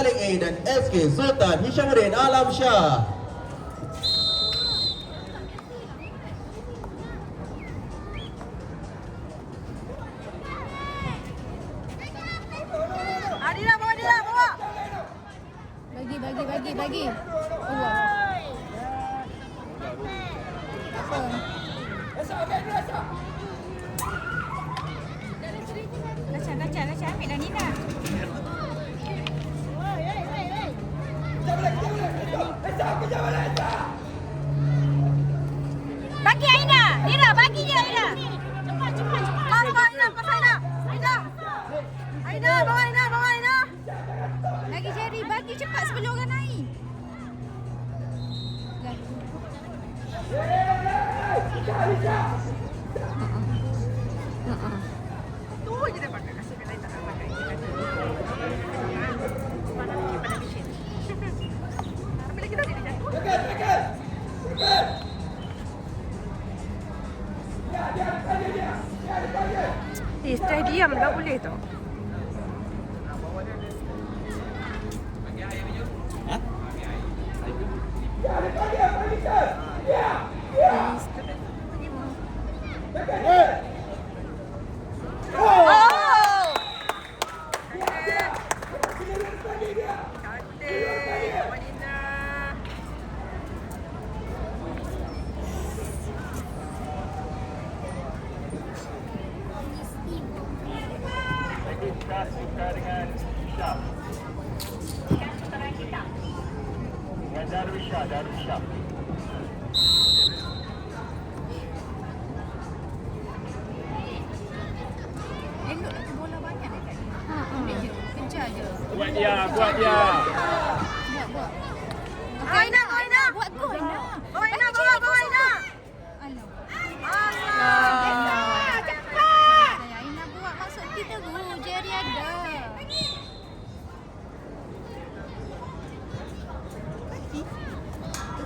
Petaling A dan SK Sultan Hishamuddin Alam Shah. Elok lagi bola banyak dekat ni. Ambil je. Kejar je. Buat dia, buat dia. Buat, buat. Aina, Aina. Buat gol lah. Bawa Aina, bawa, bawa Aina. Alah. Allah. Cepat. Saya Aina buat masuk kita tu. Jerry ada. Duit, on the way, Arnold. Wafa, wafa, wafa. Ambil, ambil. Ira, lagi. Sini pandang sayang, sini pandang sayang.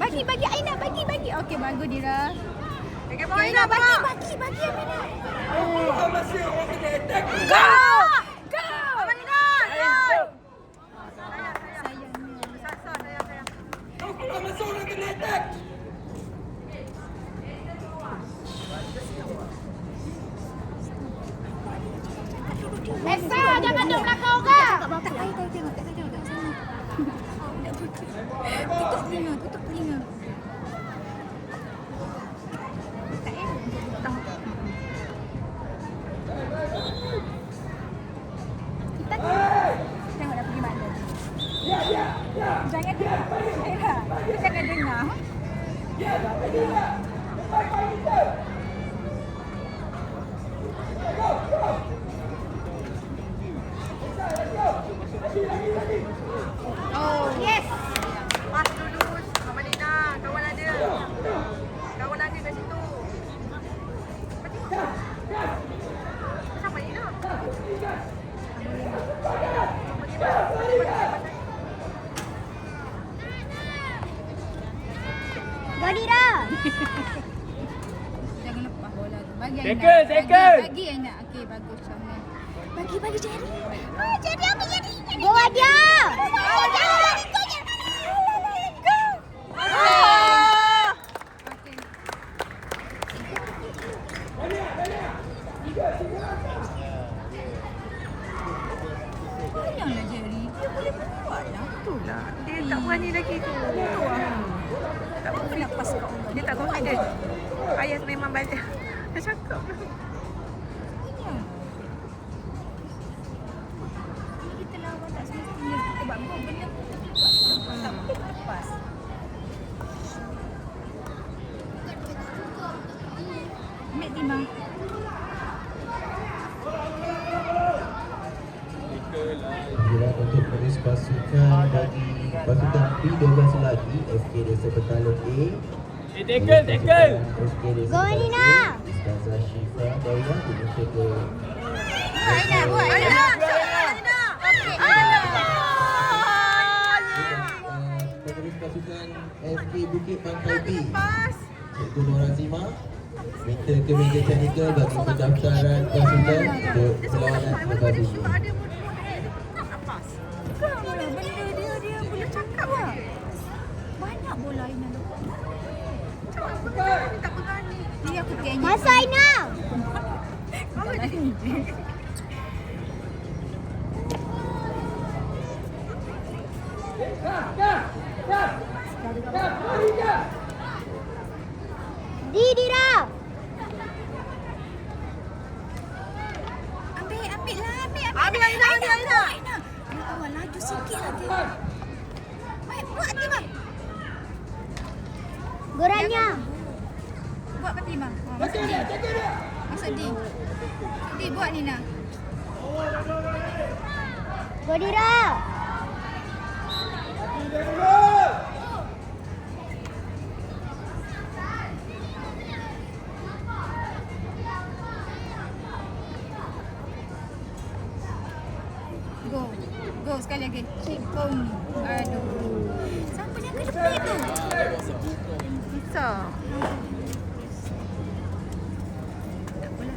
Bagi, bagi Aina, bagi, bagi. Okey, bagus Dira. Okay, Aina, Aina, bagi, bawa. bagi, bagi Amina. Go! Andiamo a dormire. Godira. Jangan lepas bola tu. Bagi Aina. Tackle, tackle. Bagi, bagi Aina. Okey, bagus Syamil. Bagi, bagi Jerry. Oh, Jerry ambil Jerry. Bawa dia. Bawa dia. Go. Ah! Okey. Banyaklah Jerry. Dia boleh buat lah. Itulah. Dia tak berani lagi tu. Tak pun kita buat. Tak boleh lepas. Ambil timah. Kira untuk menulis pasukan bagi pasukan P12 lagi SK Desa Petalung A Hey, tackle, tackle! Go, Nina! Aina, buat Aina! FK Bukit Pantai B Cikgu Nora Zima Minta ke meja teknikal bagi pendaftaran pasukan untuk perlawanan terbaru ini Apas Benda dia, dia boleh cakap lah Banyak bola Aina lupa tak berani, tak berani. Jadi aku tanya. Masa Aina. Didira. Ambil, ambil lah, ambil, ambil. Ambil Aina, ambil Aina. Aina. Ya Allah, laju sikit dia. Baik, buat Timah. Goranya. Buat kat Timah. Ha, masuk D. Masuk D. D, buat Nina. Godira. Go. Go sekali lagi. Boom. Aduh. Siapa yang ke depan itu? Bisa. Tak apalah.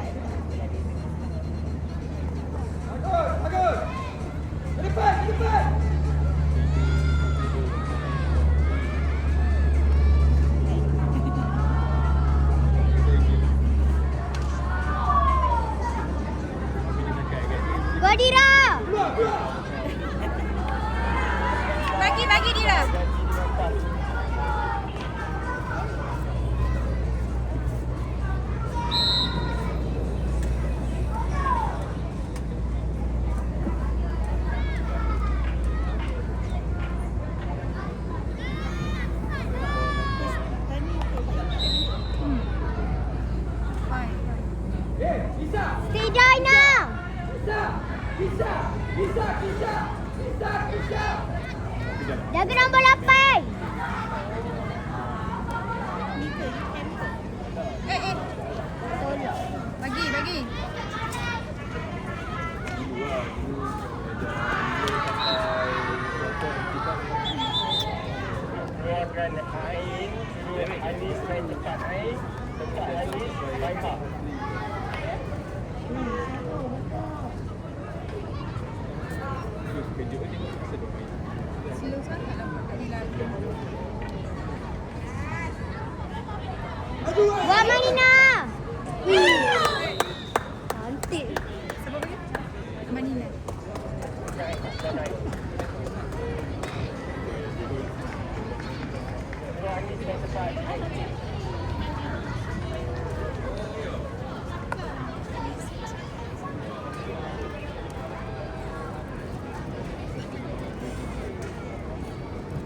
Godira. Bagi, bagi Dira. Fine, fine. Tidak Aina. Jaga nombor 8. Eh, eh. Bagi, bagi. Keluarkan air. Anis main cepat air. Dekat Anis, baik tak? Sangat lah Kak Dila. Buat Manina. Cantik.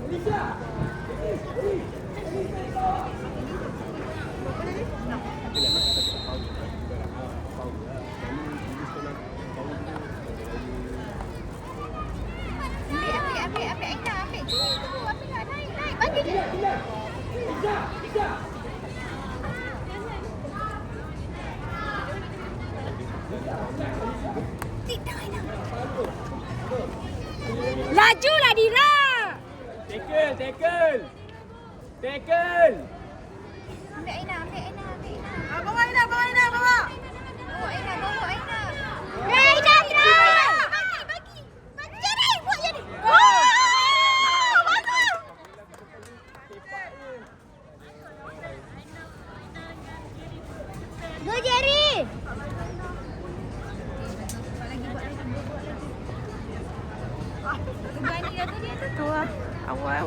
Siapa bagi? Manina. Ambil, ambil, ambil, ambil Aina, ambil. Tunggu, tunggu, ambil lah, naik, naik. Bagi dia. Tidak, Aina. Lajulah Dira. Tackle, tackle. Tackle. Ambil Aina, ambil Aina, ambil Aina. Ah, bawa Aina, bawa Aina, bawa. Bawa Aina, bawa Aina. Aina try. Bagi, bagi. Bagi jadi, buat jadi. Oh, bagus. Go Jerry. Buat lagi, buat lagi, buat lagi. Berani dah tadi tu. Awal,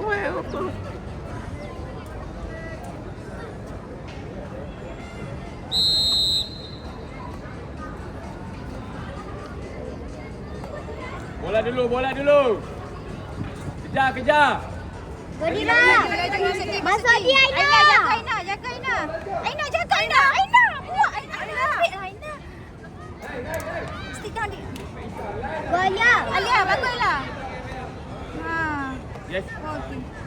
dulu, bola dulu. Kejar, kejar. Godira. Masuk Masuk dia Aina. Aina, jaga Aina, jaga Aina. Aina, jaga Aina. Aina, buat Aina. Aina, ambil lah Aina. Stick down dia. Golia. Alia, baguslah. Ha. Yes. Oh, okey.